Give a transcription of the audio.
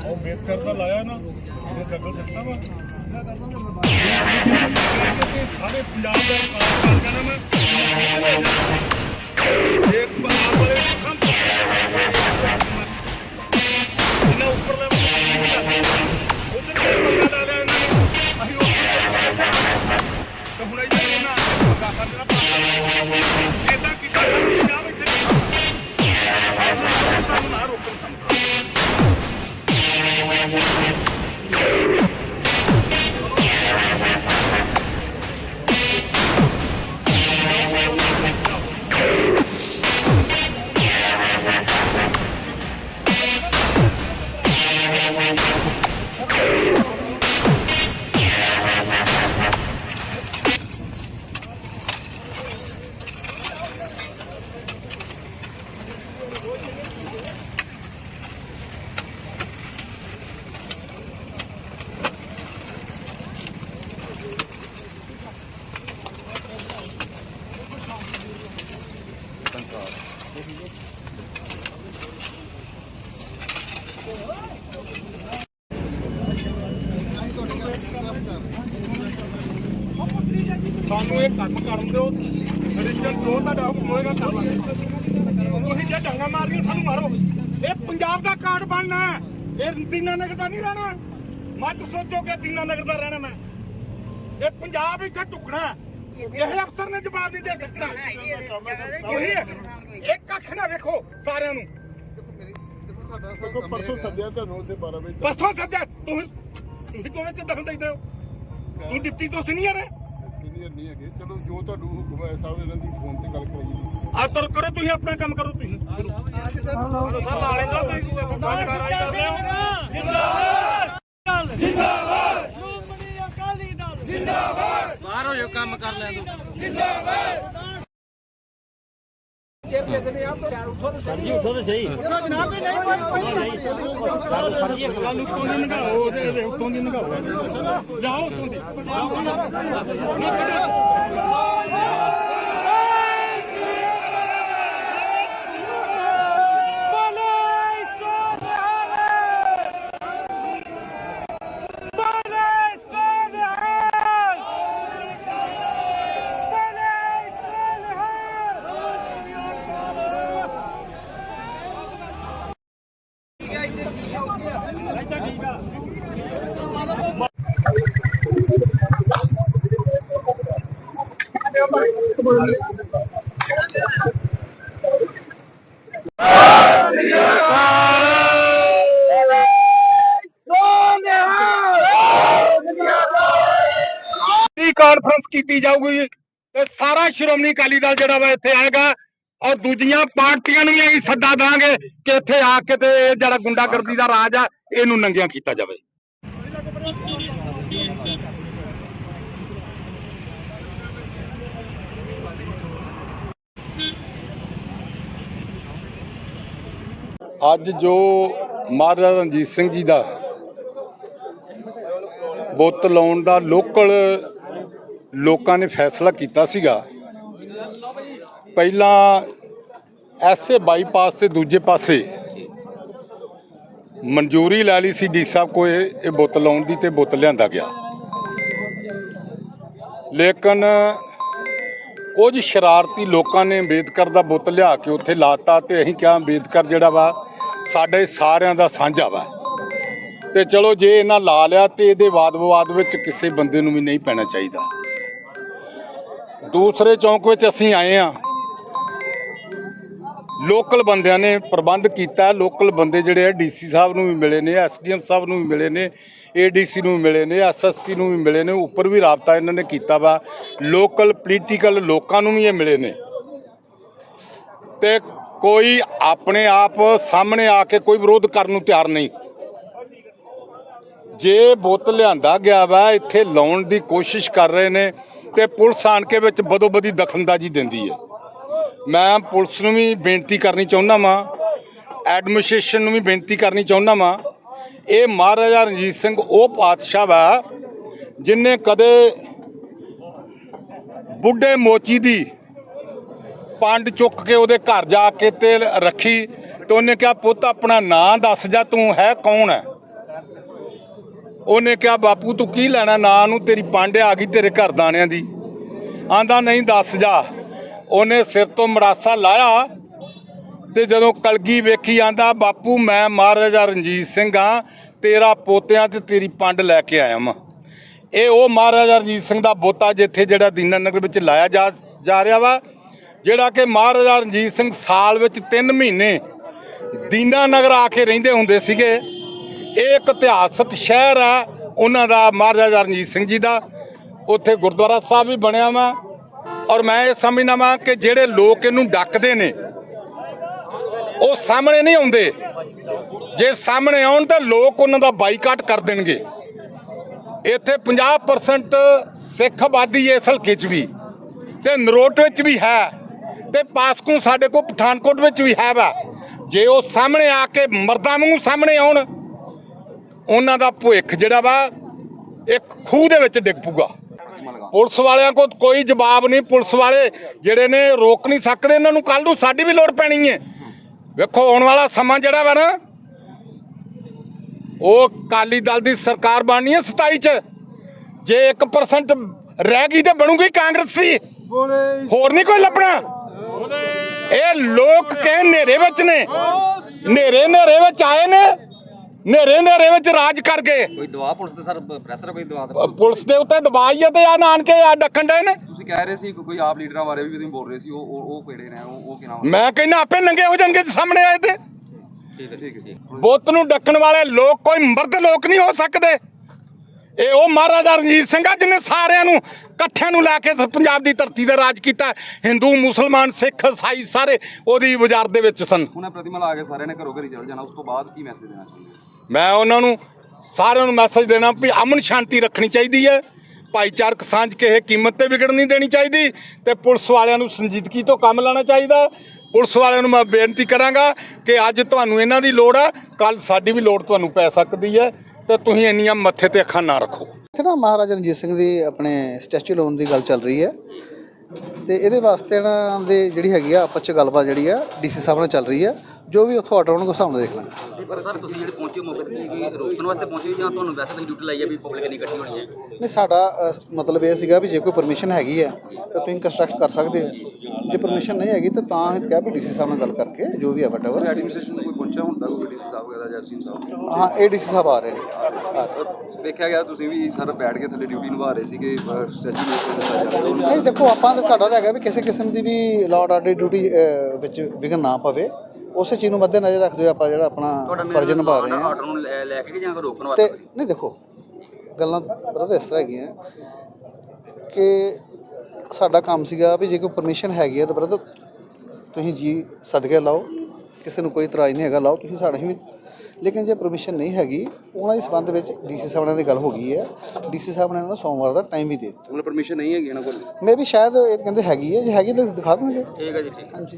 ਉਹ ਮੇਕ ਕਰਦਾ ਲਾਇਆ ਨਾ ਇਹ ਤੱਕਲ ਦਿੱਤਾ ਵਾ। ਸਾਰੇ ਪੰਜਾਬ ਦਾ ਕਾਰਨ ਕਹਿੰਦਾ ਮੈਂ ਪੰਗਾ ਸਾਨੂੰ ਇਹ ਕੰਮ ਕਰਨ ਦਿਓ। ਰਜਿਸਟਰ ਜੋ ਤੁਹਾਡਾ ਹੁਕਮ ਹੋਏਗਾ ਕਰ ਲਾਂਗੇ ਤੁਸੀਂ ਜੇ ਡੰਗਾ ਮਾਰੀਏ ਸਾਨੂੰ ਮਾਰੋ। ਇਹ ਪੰਜਾਬ ਦਾ ਕਾਰਡ ਬਣਨਾ ਹੈ। ਇਹ ਦੀਨਾ ਨਗਰ ਦਾ ਨਹੀਂ ਰਹਿਣਾ। ਮੱਤ ਸੋਚੋ ਕਿ ਦੀਨਾ ਨਗਰ ਦਾ ਰਹਿਣਾ ਮੈਂ। ਇਹ ਪੰਜਾਬ ਇੱਥੇ ਟੁਕਣਾ ਹੈ। ਇਹ ਅਫਸਰ ਨੇ ਜਵਾਬ ਨਹੀਂ ਦੇ ਸਕਦਾ ਉਹੀ ਇੱਕ ਅੱਖ ਨਾ ਵੇਖੋ ਸਾਰਿਆਂ ਨੂੰ। ਦੇਖੋ ਪਰਸੋਂ ਸੱਦਿਆ ਤੁਹਾਨੂੰ ਉੱਥੇ 12 ਵਜੇ ਪਰਸੋਂ ਸੱਜਾ ਤੁਸੀਂ ਤੁਸੀਂ ਕੋਈ ਵਿੱਚ ਦਖਲ ਦੇਦੇ ਹੋ? ਤੂੰ ਡਿਪਟੀ ਤੋਂ ਸੀਨੀਅਰ ਹੈ? ਸੀਨੀਅਰ ਨਹੀਂ ਹੈਗੇ। ਚਲੋ ਜੋ ਤੁਹਾਨੂੰ ਹੁਕਮ ਹੈ ਸਾਹਿਬ ਇਹਨਾਂ ਦੀ ਫੋਨ ਤੇ ਗੱਲ ਕਰਾਈ ਆ ਤੁਰ ਕਰੋ ਤੁਸੀਂ ਆਪਣਾ ਕੰਮ ਕਰੋ ਤੁਸੀਂ। ਸ਼੍ਰੋਮਣੀ ਅਕਾਲੀ ਦਲ। ਜਿੰਦਾਬਾਦ! ਬਾਹਰ ਹੋ ਜਾਓ ਕੰਮ ਕਰ ਲੈਣ ਦੋ ਤੁਹਾਨੂੰ ਉੱਤੋਂ ਦੀ ਨਗਾਓ ਉਹਦੇ ਦੇ ਉੱਤੋਂ ਦੀ ਨਗਾਓ ਜਾਓ ਉੱਤੋਂ ਦੀ ਦੀ ਕਾਨਫਰੰਸ ਕੀਤੀ ਜਾਊਗੀ ਤੇ ਸਾਰਾ ਸ਼੍ਰੋਮਣੀ ਅਕਾਲੀ ਦਲ ਜਿਹੜਾ ਵਾ ਇੱਥੇ ਆਏਗਾ ਔਰ ਦੂਜੀਆਂ ਪਾਰਟੀਆਂ ਨੂੰ ਵੀ ਅਸੀਂ ਸੱਦਾ ਦਾਂਗੇ ਕਿ ਇੱਥੇ ਆ ਕੇ ਤੇ ਇਹ ਜਿਹੜਾ ਗੁੰਡਾਗਰਦੀ ਦਾ ਰਾਜ ਆ, ਇਹਨੂੰ ਨੰਗਿਆਂ ਕੀਤਾ ਜਾਵੇ। ਅੱਜ ਜੋ ਮਹਾਰਾਜਾ ਰਣਜੀਤ ਸਿੰਘ ਜੀ ਦਾ ਬੁੱਤ ਲਾਉਣ ਦਾ ਲੋਕਲ ਲੋਕਾਂ ਨੇ ਫੈਸਲਾ ਕੀਤਾ ਸੀਗਾ, ਪਹਿਲਾਂ ਐਸੇ ਬਾਈਪਾਸ ਤੇ ਦੂਜੇ ਪਾਸੇ ਮਨਜ਼ੂਰੀ ਲੈ ਲਈ ਸੀ ਡੀ ਸਾਹਿਬ ਕੋਲ ਇਹ ਬੁੱਤ ਲਾਉਣ ਦੀ ਤੇ ਬੁੱਤ ਲਿਆਂਦਾ ਗਿਆ। ਲੇਕਿਨ ਕੁਝ ਸ਼ਰਾਰਤੀ ਲੋਕਾਂ ਨੇ ਅੰਬੇਦਕਰ ਦਾ ਬੁੱਤ ਲਿਆ ਕੇ ਉੱਥੇ ਲਾਤਾ ਤੇ ਅਸੀਂ ਕਿਹਾ ਅੰਬੇਦਕਰ ਜਿਹੜਾ ਵਾ, ਸਾਡੇ ਸਾਰਿਆਂ ਦਾ ਸਾਂਝਾ ਵਾ। ਤੇ ਚਲੋ ਜੇ ਇਹਨਾਂ ਲਾ ਲਿਆ ਤੇ ਇਹਦੇ ਵਾਦ ਵਿਵਾਦ ਵਿੱਚ ਕਿਸੇ ਬੰਦੇ ਨੂੰ ਵੀ ਨਹੀਂ ਪੈਣਾ ਚਾਹੀਦਾ। ਦੂਸਰੇ ਚੌਂਕ ਵਿੱਚ ਅਸੀਂ ਆਏ ਆ ਲੋਕਲ ਬੰਦਿਆਂ ਨੇ ਪ੍ਰਬੰਧ ਕੀਤਾ, ਲੋਕਲ ਬੰਦੇ ਜਿਹੜੇ ਆ ਡੀਸੀ ਸਾਹਿਬ ਨੂੰ ਵੀ ਮਿਲੇ ਨੇ ਐਸਡੀਐਮ ਸਾਹਿਬ ਨੂੰ ਵੀ ਮਿਲੇ ਨੇ ਏਡੀਸੀ ਨੂੰ ਵੀ ਮਿਲੇ ਨੇ ਐਸਐਸਪੀ ਨੂੰ ਵੀ ਮਿਲੇ ਨੇ, ਉੱਪਰ ਵੀ ਰਾਬਤਾ ਇਹਨਾਂ ਨੇ ਕੀਤਾ ਵਾ। ਲੋਕਲ ਪੋਲੀਟੀਕਲ ਲੋਕਾਂ ਨੂੰ ਵੀ ਇਹ ਮਿਲੇ ਨੇ। ਤੇ ਕੋਈ ਆਪਣੇ ਆਪ ਸਾਹਮਣੇ ਆ ਕੇ ਕੋਈ ਵਿਰੋਧ ਕਰਨ ਨੂੰ ਤਿਆਰ ਨਹੀਂ। ਜੇ ਬੁੱਤ ਲਿਆਂਦਾ ਗਿਆ ਵਾ, ਇੱਥੇ ਲਾਉਣ ਦੀ ਕੋਸ਼ਿਸ਼ ਕਰ ਰਹੇ ਨੇ ਤੇ ਪੁਲਿਸ ਆਣ ਕੇ ਵਿੱਚ ਬਦੋ ਬਦੀ ਦਖਲਅੰਦਾਜ਼ੀ ਦਿੰਦੀ ਹੈ। ਮੈਂ ਪੁਲਿਸ ਨੂੰ ਵੀ ਬੇਨਤੀ ਕਰਨੀ ਚਾਹੁੰਦਾ ਵਾਂ, ਐਡਮਿਨਿਸਟ੍ਰੇਸ਼ਨ ਨੂੰ ਵੀ ਬੇਨਤੀ ਕਰਨੀ ਚਾਹੁੰਦਾ ਵਾਂ। ਇਹ ਮਹਾਰਾਜਾ ਰਣਜੀਤ ਸਿੰਘ ਉਹ ਪਾਤਸ਼ਾਹ ਵਾ, ਜਿਨੇ ਕਦੇ ਬੁੱਢੇ ਮੋਚੀ ਦੀ ਪੰਡ ਚੁੱਕ ਕੇ ਉਹਦੇ ਘਰ ਜਾ ਕੇ ਤੇ ਰੱਖੀ ਤੇ ਉਹਨੇ ਕਿਹਾ, ਪੁੱਤ, ਆਪਣਾ ਨਾਂ ਦੱਸ ਜਾ, ਤੂੰ ਹੈ ਕੌਣ ਹੈ? ਉਹਨੇ ਕਿਹਾ, ਬਾਪੂ, ਤੂੰ ਕੀ ਲੈਣਾ? ਨਾਂ ਨੂੰ ਤੇਰੀ ਪੰਡ ਆ ਗਈ ਤੇਰੇ ਘਰ ਦਾਣਿਆਂ ਦੀ। ਆਂਦਾ, ਨਹੀਂ, ਦੱਸ ਜਾ। ਉਹਨੇ ਸਿਰ ਤੋਂ ਮੜਾਸਾ ਲਾਇਆ ਤੇ ਜਦੋਂ ਕਲਗੀ ਵੇਖੀ ਆਂਦਾ, ਬਾਪੂ, ਮੈਂ ਮਹਾਰਾਜਾ ਰਣਜੀਤ ਸਿੰਘ ਆ, ਤੇਰਾ ਪੋਤਿਆਂ ਤੇ ਤੇਰੀ ਪੰਡ ਲੈ ਕੇ ਆਇਆ ਵਾਂ। ਇਹ ਉਹ ਮਹਾਰਾਜਾ ਰਣਜੀਤ ਸਿੰਘ ਦਾ ਬੋਤਾ ਜਿੱਥੇ ਜਿਹੜਾ ਦੀਨਾ ਨਗਰ ਵਿੱਚ ਲਾਇਆ ਜਾ ਜਾ ਰਿਹਾ ਵਾ, ਜਿਹੜਾ ਕਿ ਮਹਾਰਾਜਾ ਰਣਜੀਤ ਸਿੰਘ ਸਾਲ ਵਿੱਚ 3 ਮਹੀਨੇ ਦੀਨਾ ਨਗਰ ਆ ਕੇ ਰਹਿੰਦੇ ਹੁੰਦੇ ਸੀਗੇ। ਇਹ ਇੱਕ ਇਤਿਹਾਸਕ ਸ਼ਹਿਰ ਆ, ਉਹਨਾਂ ਦਾ ਮਹਾਰਾਜਾ ਰਣਜੀਤ ਸਿੰਘ ਜੀ ਦਾ। ਉੱਥੇ ਗੁਰਦੁਆਰਾ ਸਾਹਿਬ ਵੀ ਬਣਿਆ ਵਾ। ਔਰ ਮੈਂ ਇਹ ਸਮਝਦਾ ਵਾਂ ਕਿ ਜਿਹੜੇ ਲੋਕ ਇਹਨੂੰ ਡੱਕਦੇ ਨੇ, ਉਹ ਸਾਹਮਣੇ ਨਹੀਂ ਆਉਂਦੇ। ਜੇ ਸਾਹਮਣੇ ਆਉਣ ਤਾਂ ਲੋਕ ਉਹਨਾਂ ਦਾ ਬਾਈਕਾਟ ਕਰ ਦੇਣਗੇ। ਇੱਥੇ 50% ਸਿੱਖ ਆਬਾਦੀ ਇਸ ਹਲਕੇ 'ਚ ਵੀ, ਤੇ ਨਰੋਟ ਵਿੱਚ ਵੀ ਹੈ, ਤੇ ਪਾਸਕੂ ਸਾਡੇ ਕੋਲ ਪਠਾਨਕੋਟ ਵਿੱਚ ਵੀ ਹੈ ਵਾ। ਜੇ ਉਹ ਸਾਹਮਣੇ ਆ ਕੇ ਮਰਦਾਂ ਵਾਂਗੂ ਸਾਹਮਣੇ ਆਉਣ, ਉਹਨਾਂ ਦਾ ਭੁੱਖ ਜਿਹੜਾ ਵਾ, ਇੱਕ ਖੂਹ ਦੇ ਵਿੱਚ ਡਿੱਗ ਪੂਗਾ ਪੁਲਿਸ ਵਾਲਿਆਂ ਕੋਲ ਕੋਈ ਜਵਾਬ ਨਹੀਂ, ਪੁਲਿਸ ਵਾਲੇ ਜਿਹੜੇ ਨੇ ਰੋਕ ਨਹੀਂ ਸਕਦੇ, ਇਹਨਾਂ ਨੂੰ ਕੱਲ ਨੂੰ ਸਾਡੀ ਵੀ ਲੋੜ ਪੈਣੀ ਹੈ। ਵੇਖੋ, ਆਉਣ ਵਾਲਾ ਸਮਾਂ ਜਿਹੜਾ ਵਾ ਨਾ, ਉਹ ਕਾਲੀ ਦਲ ਦੀ ਸਰਕਾਰ ਬਣਨੀ ਹੈ 27 ਚ। ਜੇ 1% ਰਹਿ ਗਈ ਤੇ ਬਣੂਗੀ ਕਾਂਗਰਸੀ ਹੋਰ ਨਹੀਂ ਕੋਈ ਲੱਭਣਾ। ਇਹ ਲੋਕ ਕੇ ਹਨੇਰੇ ਵਿੱਚ ਨੇ। ਹਨੇਰੇ ਹਨੇਰੇ ਵਿੱਚ ਆਏ ਨੇ। ਹਨੇਰੇ ਹਨੇਰੇ ਵਿੱਚ ਰਾਜ ਕਰ ਗਏ। ਕੋਈ ਦਵਾ ਪੁਲਿਸ ਤੇ ਸਰ ਪ੍ਰੈਸ਼ਰ ਕੋਈ ਦਵਾ ਦਿੱਤਾ? ਪੁਲਿਸ ਦੇ ਉੱਤੇ ਦਬਾਈ ਹੈ ਤੇ ਆ ਨਾਨਕੇ ਆ ਡੱਕਣ ਡਏ ਨੇ। ਤੁਸੀਂ ਕਹਿ ਰਹੇ ਸੀ ਕਿ ਕੋਈ ਆਪ ਲੀਡਰਾਂ ਬਾਰੇ ਵੀ ਤੁਸੀਂ ਬੋਲ ਰਹੇ ਸੀ ਉਹ ਉਹ ਉਹ ਕਿਹੜੇ ਨੇ ਉਹ ਉਹ ਕੀ ਨਾਮ ਮੈਂ ਕਹਿੰਦਾ ਆਪੇ ਨੰਗੇ ਹੋ ਜਾਣਗੇ ਜੇ ਸਾਹਮਣੇ ਆਏ ਤੇ। ਠੀਕ ਹੈ ਠੀਕ ਹੈ। ਬੁੱਤ ਨੂੰ ਡੱਕਣ ਵਾਲੇ ਲੋਕ ਕੋਈ ਮਰਦ ਲੋਕ ਨਹੀਂ ਹੋ ਸਕਦੇ। ਇਹ ਉਹ ਮਹਾਰਾਜਾ ਰਣਜੀਤ ਸਿੰਘ ਆ ਜਿਹਨੇ ਸਾਰਿਆਂ ਨੂੰ ਇਕੱਠਿਆਂ ਨੂੰ ਲੈ ਕੇ ਪੰਜਾਬ ਦੀ ਧਰਤੀ ਤੇ ਰਾਜ ਕੀਤਾ ਹਿੰਦੂ ਮੁਸਲਮਾਨ ਸਿੱਖ ਈਸਾਈ ਸਾਰੇ ਉਹਦੀ ਵਜ਼ਾਰਤ ਦੇ ਵਿੱਚ ਸਨ। ਹੁਣ ਇਹ ਪ੍ਰਤੀਮਾ ਲਾ ਕੇ ਸਾਰਿਆਂ ਨੇ ਘਰੋਂ ਘਰੀ ਚੱਲ ਜਾਣਾ ਉਸ ਤੋਂ ਬਾਅਦ ਕੀ ਮੈਸੇਜ ਦੇਣਾ ਚਾਹੁੰਦੇ ਹੋ? ਮੈਂ ਉਹਨਾਂ ਨੂੰ ਸਾਰਿਆਂ ਨੂੰ ਮੈਸੇਜ ਦੇਣਾ ਵੀ ਅਮਨ ਸ਼ਾਂਤੀ ਰੱਖਣੀ ਚਾਹੀਦੀ ਹੈ। ਭਾਈਚਾਰਕ ਸਾਂਝ ਕਿਸੇ ਕੀਮਤ ਤੇ ਵਿਗੜ ਨਹੀਂ ਦੇਣੀ ਚਾਹੀਦੀ ਤੇ ਪੁਲਿਸ ਵਾਲਿਆਂ ਨੂੰ ਸੰਜੀਦਗੀ ਤੋਂ ਕੰਮ ਲੈਣਾ ਚਾਹੀਦਾ। ਪੁਲਿਸ ਵਾਲਿਆਂ ਨੂੰ ਮੈਂ ਬੇਨਤੀ ਕਰਾਂਗਾ ਕਿ ਅੱਜ ਤੁਹਾਨੂੰ ਇਹਨਾਂ ਦੀ ਲੋੜ ਆ ਕੱਲ ਸਾਡੀ ਵੀ ਲੋੜ ਤੁਹਾਨੂੰ ਪੈ ਸਕਦੀ ਹੈ। ਤੇ ਤੁਸੀਂ ਇੰਨੀਆਂ ਮੱਥੇ ਤੇ ਅੱਖਾਂ ਨਾ ਰੱਖੋ। ਇੱਥੇ ਨਾ ਮਹਾਰਾਜਾ ਰਣਜੀਤ ਸਿੰਘ ਦੀ ਆਪਣੇ ਸਟੈਚੂ ਲਾਉਣ ਦੀ ਗੱਲ ਚੱਲ ਰਹੀ ਹੈ ਤੇ ਇਹਦੇ ਵਾਸਤੇ ਨਾ ਦੇ ਜਿਹੜੀ ਹੈਗੀ ਆ ਆਪਸ ਚ ਗੱਲਬਾਤ ਜਿਹੜੀ ਆ ਡੀਸੀ ਸਾਹਿਬ ਨਾਲ ਚੱਲ ਰਹੀ ਹੈ ਜੋ ਵੀ ਉੱਥੋਂ ਆਰਡਰ ਉਸ ਹਿਸਾਬ ਨਾਲ ਦੇਖ ਲਾਂਗੇ। ਪਰ ਸਰ ਤੁਸੀਂ ਜਿਹੜੇ ਪਹੁੰਚੇ ਮੌਕੇ ਤੇ ਕੀ ਰੋਕਣ ਵਾਸਤੇ ਪਹੁੰਚੇ ਜਾਂ ਤੁਹਾਨੂੰ ਵੈਸੇ ਤਾਂ ਡਿਊਟੀ ਲਾਈ ਹੈ ਵੀ ਪਬਲਿਕ ਨਹੀਂ ਇਕੱਠੀ ਹੋਣੀ ਹੈ? ਨਹੀਂ ਸਾਡਾ ਅ, ਮਤਲਬ ਇਹ ਸੀਗਾ ਵੀ ਜੇ ਕੋਈ ਪਰਮਿਸ਼ਨ ਹੈਗੀ ਹੈ ਤਾਂ ਤੁਸੀਂ ਕੰਸਟਰਕਟ ਕਰ ਸਕਦੇ ਹੋ। ਜੇ ਪਰਮਿਸ਼ਨ ਨਹੀਂ ਹੈਗੀ ਤਾਂ ਤਾਂ ਅਸੀਂ ਕਿਹਾ ਵੀ ਡੀਸੀ ਸਾਹਿਬ ਨਾਲ ਗੱਲ ਕਰਕੇ ਜੋ ਵੀ ਹੈ ਵਟਐਵਰ ਐਡਮਿਨਿਸਟ੍ਰੇਸ਼ਨ ਪਹੁੰਚਿਆ ਹੁੰਦਾ ਕੋਈ ਡੀਸੀ ਸਾਹਿਬ ਵਗੈਰਾ ਜਾਂ ਸੀਮ ਸਾਹਿਬ? ਹਾਂ ਇਹ ਡੀਸੀ ਸਾਹਿਬ ਆ ਰਹੇ ਨੇ। ਆ ਰਹੇ ਨੇ। ਵੇਖਿਆ ਗਿਆ ਤੁਸੀਂ ਵੀ ਸਰ ਬੈਠ ਕੇ ਥੱਲੇ ਡਿਊਟੀ ਨਿਭਾ ਰਹੇ ਸੀਗੇ ਸਟੈਚੂ ਨੂੰ ਦਿੱਤਾ ਜਾ ਰਿਹਾ ਨਹੀਂ ਦੇਖੋ ਆਪਾਂ ਤਾਂ ਸਾਡਾ ਤਾਂ ਹੈਗਾ ਵੀ ਕਿਸੇ ਕਿਸਮ ਦੀ ਵੀ ਲਾਅ ਆਰਡਰ ਡਿਊਟੀ ਵਿੱਚ ਵਿਘਨ ਨਾ ਪਵੇ। ਉਸੇ ਚੀਜ਼ ਨੂੰ ਮੱਦੇ ਨਜ਼ਰ ਰੱਖਦੇ ਹੋਏ ਆਪਾਂ ਜਿਹੜਾ ਆਪਣਾ ਫਰਜ਼ ਨਿਭਾ ਰਹੇ ਹਾਂ। ਆਰਡਰ ਨੂੰ ਲੈ ਲੈ ਕੇ ਜਾਂ ਰੋਕਣ ਤੇ ਵਾਸਤੇ? ਨਹੀਂ ਦੇਖੋ ਗੱਲਾਂ ਬਰਦਰ ਇਸ ਤਰ੍ਹਾਂ ਹੈਗੀਆਂ ਕਿ ਸਾਡਾ ਕੰਮ ਸੀਗਾ ਵੀ ਜੇ ਕੋਈ ਪਰਮਿਸ਼ਨ ਹੈਗੀ ਹੈ ਤਾਂ ਬਰਦਰ ਤੁਸੀਂ ਜੀ ਸਦਕੇ ਲਾਓ। ਕਿਸੇ ਨੂੰ ਕੋਈ ਇਤਰਾਜ਼ ਨਹੀਂ ਹੈਗਾ ਲਾਓ ਤੁਸੀਂ ਸਾਡੇ ਵੀ। ਲੇਕਿਨ ਜੇ ਪਰਮਿਸ਼ਨ ਨਹੀਂ ਹੈਗੀ ਉਹਨਾਂ ਦੇ ਸੰਬੰਧ ਵਿੱਚ ਡੀਸੀ ਸਾਹਿਬ ਨਾਲ ਦੀ ਗੱਲ ਹੋ ਗਈ ਹੈ। ਡੀਸੀ ਸਾਹਿਬ ਨੇ ਉਹਨਾਂ ਨੂੰ ਸੋਮਵਾਰ ਦਾ ਟਾਈਮ ਵੀ ਦੇ ਦਿੱਤਾ। ਮਤਲਬ ਪਰਮਿਸ਼ਨ ਨਹੀਂ ਹੈਗੀ ਇਹਨਾਂ ਕੋਲ? ਮੇ ਵੀ ਸ਼ਾਇਦ ਇਹ ਕਹਿੰਦੇ ਹੈਗੀ ਹੈ ਜੇ ਹੈਗੀ ਤਾਂ ਦਿਖਾ ਦੇਣਗੇ ਠੀਕ ਹੈ ਜੀ ਠੀਕ ਹਾਂਜੀ।